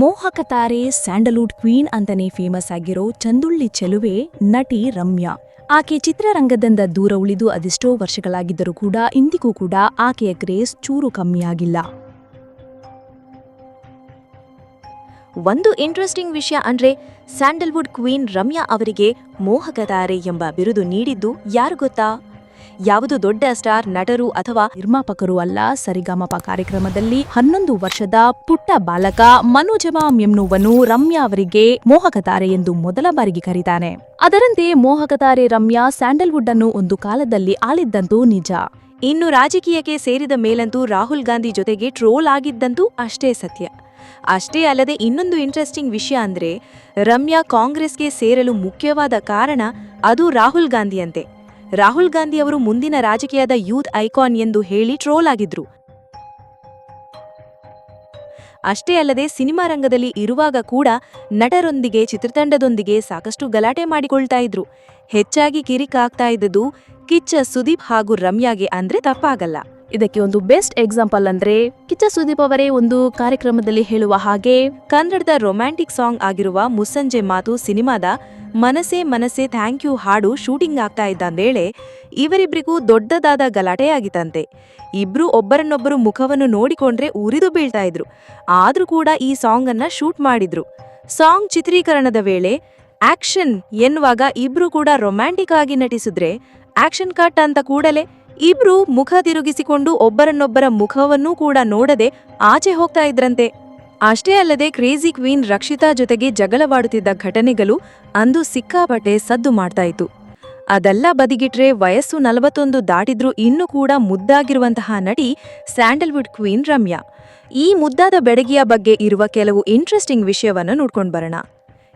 ಮೋಹಕ ತಾರೆ Sandalwood queen ಅಂತಾನೆ ಫೇಮಸ್ ಆಗಿರೋ ಚಂದುಳ್ಳಿ ಚೆಲುವೆ ನಟಿ ರಮ್ಯಾ. ಆಕೆ ಚಿತ್ರರಂಗದಿಂದ ದೂರ ಉಳಿದು ಅದೆಷ್ಟೋ ವರ್ಷಗಳಾಗಿದ್ದರೂ ಕೂಡ ಇಂದಿಗೂ ಕೂಡ ಆಕೆಯ ಕ್ರೇಸ್ ಚೂರು ಕಮ್ಮಿಯಾಗಿಲ್ಲ. ಒಂದು ಇಂಟ್ರೆಸ್ಟಿಂಗ್ ವಿಷಯ ಅಂದ್ರೆ ಸ್ಯಾಂಡಲ್ವುಡ್ ಕ್ವೀನ್ ರಮ್ಯಾ ಅವರಿಗೆ ಮೋಹಕ ತಾರೆ ಎಂಬ ಬಿರುದು ನೀಡಿದ್ದು ಯಾರು ಗೊತ್ತಾ? ಯಾವುದು ದೊಡ್ಡ ಸ್ಟಾರ್, ನಟರು ಅಥವಾ ನಿರ್ಮಾಪಕರು ಅಲ್ಲ, ಸರಿಗಮಪ ಕಾರ್ಯಕ್ರಮದಲ್ಲಿ ಹನ್ನೊಂದು ವರ್ಷದ ಪುಟ್ಟ ಬಾಲಕ ಮನೋಜಮಾಮ್ ಎನ್ನುವನು ರಮ್ಯಾ ಅವರಿಗೆ ಮೋಹಕ ತಾರೆ ಎಂದು ಮೊದಲ ಬಾರಿಗೆ ಕರೀತಾನೆ. ಅದರಂತೆ ಮೋಹಕ ತಾರೆ ರಮ್ಯಾ ಸ್ಯಾಂಡಲ್ವುಡ್ ಅನ್ನು ಒಂದು ಕಾಲದಲ್ಲಿ ಆಳಿದ್ದಂತೂ ನಿಜ. ಇನ್ನು ರಾಜಕೀಯಕ್ಕೆ ಸೇರಿದ ಮೇಲಂತೂ ರಾಹುಲ್ ಗಾಂಧಿ ಜೊತೆಗೆ ಟ್ರೋಲ್ ಆಗಿದ್ದಂತೂ ಅಷ್ಟೇ ಸತ್ಯ. ಅಷ್ಟೇ ಅಲ್ಲದೆ ಇನ್ನೊಂದು ಇಂಟ್ರೆಸ್ಟಿಂಗ್ ವಿಷಯ ಅಂದ್ರೆ ರಮ್ಯಾ ಕಾಂಗ್ರೆಸ್ಗೆ ಸೇರಲು ಮುಖ್ಯವಾದ ಕಾರಣ ಅದು ರಾಹುಲ್ ಗಾಂಧಿಯಂತೆ. ರಾಹುಲ್ ಗಾಂಧಿ ಅವರು ಮುಂದಿನ ರಾಜಕೀಯದ ಯೂತ್ ಐಕಾನ್ ಎಂದು ಹೇಳಿ ಟ್ರೋಲ್ ಆಗಿದ್ರು. ಅಷ್ಟೇ ಅಲ್ಲದೆ ಸಿನಿಮಾ ರಂಗದಲ್ಲಿ ಇರುವಾಗ ಕೂಡ ನಟರೊಂದಿಗೆ, ಚಿತ್ರತಂಡದೊಂದಿಗೆ ಸಾಕಷ್ಟು ಗಲಾಟೆ ಮಾಡಿಕೊಳ್ತಾ ಇದ್ರು. ಹೆಚ್ಚಾಗಿ ಕಿರಿಕಾಗ್ತಾ ಇದ್ದದ್ದು ಕಿಚ್ಚ ಸುದೀಪ್ ಹಾಗೂ ರಮ್ಯಾಗೆ ಅಂದ್ರೆ ತಪ್ಪಾಗಲ್ಲ. ಇದಕ್ಕೆ ಒಂದು ಬೆಸ್ಟ್ ಎಕ್ಸಾಂಪಲ್ ಅಂದ್ರೆ ಕಿಚ್ಚ ಸುದೀಪ್ ಅವರೇ ಒಂದು ಕಾರ್ಯಕ್ರಮದಲ್ಲಿ ಹೇಳುವ ಹಾಗೆ ಕನ್ನಡದ ರೊಮ್ಯಾಂಟಿಕ್ ಸಾಂಗ್ ಆಗಿರುವ ಮುಸ್ಸಂಜೆ ಮಾತು ಸಿನಿಮಾದ ಮನಸೇ ಮನಸೆ ಥ್ಯಾಂಕ್ ಯು ಹಾಡು ಶೂಟಿಂಗ್ ಆಗ್ತಾ ಇದ್ದಂದೇಳೆ ಇವರಿಬ್ಬರಿಗೂ ದೊಡ್ಡದಾದ ಗಲಾಟೆ ಆಗಿತ್ತಂತೆ. ಇಬ್ರು ಒಬ್ಬರನ್ನೊಬ್ಬರು ಮುಖವನ್ನು ನೋಡಿಕೊಂಡ್ರೆ ಉರಿದು ಬೀಳ್ತಾ ಇದ್ರು. ಆದ್ರೂ ಕೂಡ ಈ ಸಾಂಗ್ ಅನ್ನ ಶೂಟ್ ಮಾಡಿದ್ರು. ಸಾಂಗ್ ಚಿತ್ರೀಕರಣದ ವೇಳೆ ಆಕ್ಷನ್ ಎನ್ನುವಾಗ ಇಬ್ರು ಕೂಡ ರೊಮ್ಯಾಂಟಿಕ್ ಆಗಿ ನಟಿಸಿದ್ರೆ ಆಕ್ಷನ್ ಕಟ್ ಅಂತ ಕೂಡಲೇ ಇಬ್ರು ಮುಖ ತಿರುಗಿಸಿಕೊಂಡು ಒಬ್ಬರನ್ನೊಬ್ಬರ ಮುಖವನ್ನೂ ಕೂಡ ನೋಡದೆ ಆಚೆ ಹೋಗ್ತಾ ಇದ್ರಂತೆ. ಅಷ್ಟೇ ಅಲ್ಲದೆ ಕ್ರೇಜಿ ಕ್ವೀನ್ ರಕ್ಷಿತಾ ಜೊತೆಗೆ ಜಗಳವಾಡುತ್ತಿದ್ದ ಘಟನೆಗಳು ಅಂದು ಸಿಕ್ಕಾಪಟ್ಟೆ ಸದ್ದು ಮಾಡ್ತಾ ಇತ್ತು. ಅದೆಲ್ಲ ಬದಿಗಿಟ್ರೆ ವಯಸ್ಸು ನಲವತ್ತೊಂದು ದಾಟಿದ್ರೂ ಇನ್ನೂ ಕೂಡ ಮುದ್ದಾಗಿರುವಂತಹ ನಟಿ ಸ್ಯಾಂಡಲ್ವುಡ್ ಕ್ವೀನ್ ರಮ್ಯಾ. ಈ ಮುದ್ದಾದ ಬೆಡಗಿಯ ಬಗ್ಗೆ ಇರುವ ಕೆಲವು ಇಂಟ್ರೆಸ್ಟಿಂಗ್ ವಿಷಯವನ್ನು ನೋಡ್ಕೊಂಡು ಬರೋಣ.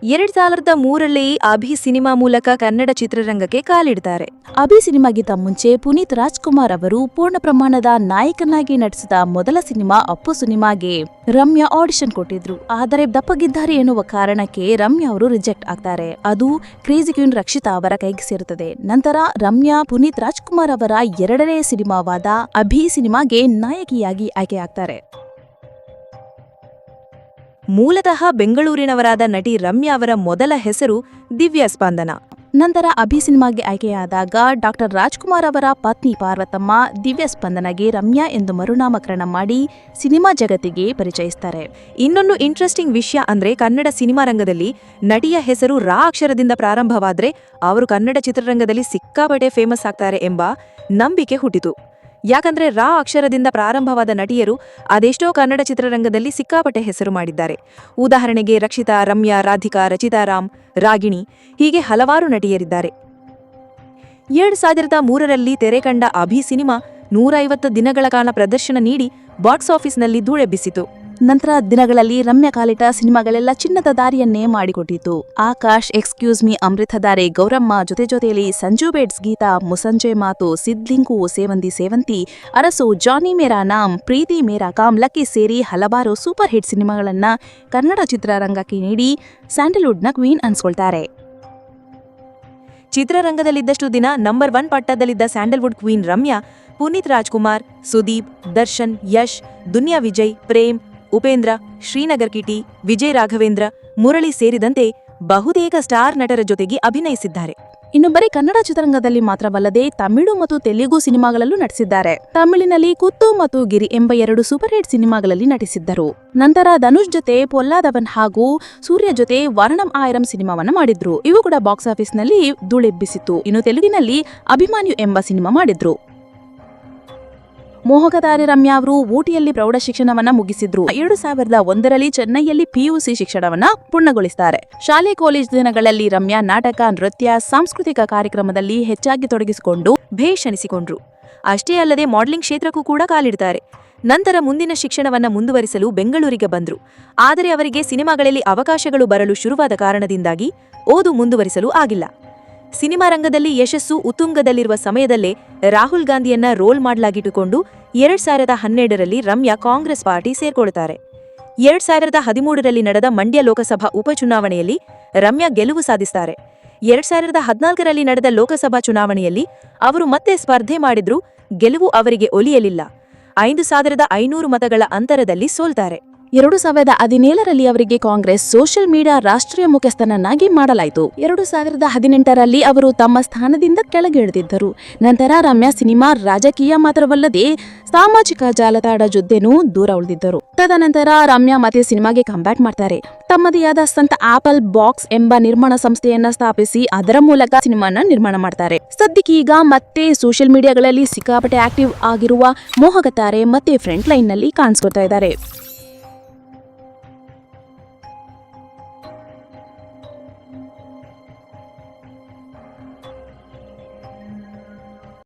ಎರಡ್ ಸಾವಿರದ ಮೂರಲ್ಲಿ ಅಭಿ ಸಿನಿಮಾ ಮೂಲಕ ಕನ್ನಡ ಚಿತ್ರರಂಗಕ್ಕೆ ಕಾಲಿಡ್ತಾರೆ. ಅಭಿ ಸಿನಿಮಾಗಿಂತ ಮುಂಚೆ ಪುನೀತ್ ರಾಜ್ಕುಮಾರ್ ಅವರು ಪೂರ್ಣ ಪ್ರಮಾಣದ ನಾಯಕನಾಗಿ ನಟಿಸಿದ ಮೊದಲ ಸಿನಿಮಾ ಅಪ್ಪು ಸಿನಿಮಾಗೆ ರಮ್ಯಾ ಆಡಿಷನ್ ಕೊಟ್ಟಿದ್ರು. ಆದರೆ ದಪ್ಪಗಿದ್ದಾರೆ ಎನ್ನುವ ಕಾರಣಕ್ಕೆ ರಮ್ಯಾ ಅವರು ರಿಜೆಕ್ಟ್ ಆಗ್ತಾರೆ. ಅದು ಕ್ರೇಜಿ ಕ್ವೀನ್ ರಕ್ಷಿತಾ ಅವರ ಕೈಗೆ ಸೇರುತ್ತದೆ. ನಂತರ ರಮ್ಯಾ, ಪುನೀತ್ ರಾಜ್ಕುಮಾರ್ ಅವರ ಎರಡನೇ ಸಿನಿಮಾವಾದ ಅಭಿ ಸಿನಿಮಾಗೆ ನಾಯಕಿಯಾಗಿ ಆಯ್ಕೆಯಾಗ್ತಾರೆ. ಮೂಲತಃ ಬೆಂಗಳೂರಿನವರಾದ ನಟಿ ರಮ್ಯಾ ಅವರ ಮೊದಲ ಹೆಸರು ದಿವ್ಯಾ ಸ್ಪಂದನ. ನಂತರ ಅಭಿ ಸಿನಿಮಾಗೆ ಆಯ್ಕೆಯಾದಾಗ ಡಾಕ್ಟರ್ ರಾಜ್ಕುಮಾರ್ ಅವರ ಪತ್ನಿ ಪಾರ್ವತಮ್ಮ ದಿವ್ಯ ಸ್ಪಂದನಗೆ ರಮ್ಯಾ ಎಂದು ಮರುನಾಮಕರಣ ಮಾಡಿ ಸಿನಿಮಾ ಜಗತ್ತಿಗೆ ಪರಿಚಯಿಸ್ತಾರೆ. ಇನ್ನೊಂದು ಇಂಟ್ರೆಸ್ಟಿಂಗ್ ವಿಷಯ ಅಂದ್ರೆ ಕನ್ನಡ ಸಿನಿಮಾ ರಂಗದಲ್ಲಿ ನಟಿಯ ಹೆಸರು ರಾ ಅಕ್ಷರದಿಂದ ಪ್ರಾರಂಭವಾದ್ರೆ ಅವರು ಕನ್ನಡ ಚಿತ್ರರಂಗದಲ್ಲಿ ಸಿಕ್ಕಾಪಟ್ಟೆ ಫೇಮಸ್ ಆಗ್ತಾರೆ ಎಂಬ ನಂಬಿಕೆ ಹುಟ್ಟಿತು. ಯಾಕಂದ್ರೆ ರಾ ಅಕ್ಷರದಿಂದ ಪ್ರಾರಂಭವಾದ ನಟಿಯರು ಅದೆಷ್ಟೋ ಕನ್ನಡ ಚಿತ್ರರಂಗದಲ್ಲಿ ಸಿಕ್ಕಾಪಟ್ಟೆ ಹೆಸರು ಮಾಡಿದ್ದಾರೆ. ಉದಾಹರಣೆಗೆ ರಕ್ಷಿತಾ, ರಮ್ಯಾ, ರಾಧಿಕಾ, ರಚಿತಾರಾಮ್, ರಾಗಿಣಿ ಹೀಗೆ ಹಲವಾರು ನಟಿಯರಿದ್ದಾರೆ. ಎರಡ್ ಸಾವಿರದ ಮೂರರಲ್ಲಿ ತೆರೆ ಕಂಡ ಅಭಿ ಸಿನಿಮಾ ನೂರೈವತ್ತು ದಿನಗಳ ಕಾಲ ಪ್ರದರ್ಶನ ನೀಡಿ ಬಾಕ್ಸ್ ಆಫೀಸ್ನಲ್ಲಿ ಧೂಳೆಬ್ಬಿಸಿತು. ನಂತರ ದಿನಗಳಲ್ಲಿ ರಮ್ಯ ಕಾಲಿಟ ಸಿನಿಮಾಗಳೆಲ್ಲ ಚಿನ್ನದ ದಾರಿಯನ್ನೇ ಮಾಡಿಕೊಟ್ಟಿತು. Aakash excuse me Amruthadhare Gowramma Jothe Jotheyalli Sanju weds Geetha, Mussanje Maathu, Siddlingu, Sevanthi Sevanthi, Arasu Johnny Mera Naam, Preethi Mera Kaam, Lucky ಸೇರಿ ಹಲವಾರು ಸೂಪರ್ ಹಿಟ್ ಸಿನಿಮಾಗಳನ್ನ ಕನ್ನಡ ಚಿತ್ರರಂಗಕ್ಕೆ ನೀಡಿ ಸ್ಯಾಂಡಲ್ವುಡ್ನ ಕ್ವೀನ್ ಅನ್ಸ್ಕೊಳ್ತಾರೆ. ಚಿತ್ರರಂಗದಲ್ಲಿದ್ದಷ್ಟು ದಿನ ನಂಬರ್ ಒನ್ ಪಟ್ಟದಲ್ಲಿದ್ದ ಸ್ಯಾಂಡಲ್ವುಡ್ ಕ್ವೀನ್ ರಮ್ಯಾ, ಪುನೀತ್ ರಾಜ್ಕುಮಾರ್, ಸುದೀಪ್, ದರ್ಶನ್, ಯಶ್, ದುನಿಯಾ ವಿಜಯ್, ಪ್ರೇಮ್ ಉಪೇಂದ್ರ, ಶ್ರೀನಗರ್ ಕಿಟಿ, ವಿಜಯ್ ರಾಘವೇಂದ್ರ ಮುರಳಿ ಸೇರಿದಂತೆ ಬಹುತೇಕ ಸ್ಟಾರ್ ನಟರ ಜೊತೆಗೆ ಅಭಿನಯಿಸಿದ್ದಾರೆ. ಇನ್ನು ಬರೀ ಕನ್ನಡ ಚಿತ್ರರಂಗದಲ್ಲಿ ಮಾತ್ರವಲ್ಲದೆ ತಮಿಳು ಮತ್ತು ತೆಲುಗು ಸಿನಿಮಾಗಳಲ್ಲೂ ನಟಿಸಿದ್ದಾರೆ. ತಮಿಳಿನಲ್ಲಿ ಕುತ್ತು ಮತ್ತು ಗಿರಿ ಎಂಬ ಎರಡು ಸೂಪರ್ ಹಿಟ್ ಸಿನಿಮಾಗಳಲ್ಲಿ ನಟಿಸಿದ್ದರು. ನಂತರ ಧನುಷ್ ಜೊತೆ ಪೊಲ್ಲಾದವನ್ ಹಾಗೂ ಸೂರ್ಯ ಜೊತೆ ವರ್ಣಂ ಆಯರಂ ಸಿನಿಮಾವನ್ನು ಮಾಡಿದ್ರು. ಇವು ಕೂಡ ಬಾಕ್ಸ್ ಆಫೀಸ್ನಲ್ಲಿ ಧೂಳೆಬ್ಬಿಸಿತ್ತು. ಇನ್ನು ತೆಲುಗಿನಲ್ಲಿ ಅಭಿಮಾನ್ಯು ಎಂಬ ಸಿನಿಮಾ ಮಾಡಿದ್ರು. ಮೋಹಕತಾರೆ ರಮ್ಯಾ ಅವರು ಊಟಿಯಲ್ಲಿ ಪ್ರೌಢ ಶಿಕ್ಷಣವನ್ನ ಮುಗಿಸಿದ್ರು. ಎರಡು ಸಾವಿರದ ಒಂದರಲ್ಲಿ ಚೆನ್ನೈಯಲ್ಲಿ ಪಿಯುಸಿ ಶಿಕ್ಷಣವನ್ನ ಪೂರ್ಣಗೊಳಿಸುತ್ತಾರೆ ಶಾಲೆ ಕಾಲೇಜ್ ದಿನಗಳಲ್ಲಿ ರಮ್ಯಾ ನಾಟಕ, ನೃತ್ಯ, ಸಾಂಸ್ಕೃತಿಕ ಕಾರ್ಯಕ್ರಮದಲ್ಲಿ ಹೆಚ್ಚಾಗಿ ತೊಡಗಿಸಿಕೊಂಡು ಭೇಷಣಿಸಿಕೊಂಡ್ರು. ಅಷ್ಟೇ ಅಲ್ಲದೆ ಮಾಡೆಲಿಂಗ್ ಕ್ಷೇತ್ರಕ್ಕೂ ಕೂಡ ಕಾಲಿಡ್ತಾರೆ. ನಂತರ ಮುಂದಿನ ಶಿಕ್ಷಣವನ್ನ ಮುಂದುವರಿಸಲು ಬೆಂಗಳೂರಿಗೆ ಬಂದರು. ಆದರೆ ಅವರಿಗೆ ಸಿನಿಮಾಗಳಲ್ಲಿ ಅವಕಾಶಗಳು ಬರಲು ಶುರುವಾದ ಕಾರಣದಿಂದಾಗಿ ಓದು ಮುಂದುವರಿಸಲು ಆಗಿಲ್ಲ. ಸಿನಿಮಾ ರಂಗದಲ್ಲಿ ಯಶಸ್ಸು ಉತ್ತುಂಗದಲ್ಲಿರುವ ಸಮಯದಲ್ಲೇ ರಾಹುಲ್ ಗಾಂಧಿಯನ್ನ ರೋಲ್ ಮಾಡಲಾಗಿಟ್ಟುಕೊಂಡು ಎರಡ್ ಸಾವಿರದ ಹನ್ನೆರಡರಲ್ಲಿ ರಮ್ಯಾ ಕಾಂಗ್ರೆಸ್ ಪಾರ್ಟಿ ಸೇರ್ಕೊಳ್ತಾರೆ. ಎರಡ್ ಸಾವಿರದ ಹದಿಮೂರರಲ್ಲಿ ನಡೆದ ಮಂಡ್ಯ ಲೋಕಸಭಾ ಉಪಚುನಾವಣೆಯಲ್ಲಿ ರಮ್ಯಾ ಗೆಲುವು ಸಾಧಿಸ್ತಾರೆ. ಎರಡ್ ಸಾವಿರದ ಹದಿನಾಲ್ಕರಲ್ಲಿ ನಡೆದ ಲೋಕಸಭಾ ಚುನಾವಣೆಯಲ್ಲಿ ಅವರು ಮತ್ತೆ ಸ್ಪರ್ಧೆ ಮಾಡಿದ್ರೂ ಗೆಲುವು ಅವರಿಗೆ ಒಲಿಯಲಿಲ್ಲ. ಐದು ಸಾವಿರದ ಐನೂರು ಮತಗಳ ಅಂತರದಲ್ಲಿ ಸೋಲ್ತಾರೆ. ಎರಡು ಸಾವಿರದ ಹದಿನೇಳರಲ್ಲಿ ಅವರಿಗೆ ಕಾಂಗ್ರೆಸ್ ಸೋಷಿಯಲ್ ಮೀಡಿಯಾ ರಾಷ್ಟ್ರೀಯ ಮುಖ್ಯಸ್ಥನನ್ನಾಗಿ ಮಾಡಲಾಯಿತು. ಎರಡು ಸಾವಿರದ ಹದಿನೆಂಟರಲ್ಲಿ ಅವರು ತಮ್ಮ ಸ್ಥಾನದಿಂದ ಕೆಳಗಿಳಿದಿದ್ದರು. ನಂತರ ರಮ್ಯಾ ಸಿನಿಮಾ ರಾಜಕೀಯ ಮಾತ್ರವಲ್ಲದೆ ಸಾಮಾಜಿಕ ಜಾಲತಾಣ ಜೊತೆನೂ ದೂರ ಉಳಿದಿದ್ದರು. ತದನಂತರ ರಮ್ಯಾ ಮತ್ತೆ ಸಿನಿಮಾಗೆ ಕಂಬ್ಯಾಕ್ ಮಾಡ್ತಾರೆ. ತಮ್ಮದೇ ಆದ ಸಂತ ಆಪಲ್ ಬಾಕ್ಸ್ ಎಂಬ ನಿರ್ಮಾಣ ಸಂಸ್ಥೆಯನ್ನ ಸ್ಥಾಪಿಸಿ ಅದರ ಮೂಲಕ ಸಿನಿಮಾನ ನಿರ್ಮಾಣ ಮಾಡ್ತಾರೆ. ಈಗ ಮತ್ತೆ ಸೋಷಿಯಲ್ ಮೀಡಿಯಾಗಳಲ್ಲಿ ಸಿಕ್ಕಾಪಟ್ಟೆ ಆಕ್ಟಿವ್ ಆಗಿರುವ ಮೋಹಕತಾರೆ ಮತ್ತೆ ಫ್ರಂಟ್ ಲೈನ್ನಲ್ಲಿ ಕಾಣಿಸ್ಕೊತಾ ಇದ್ದಾರೆ.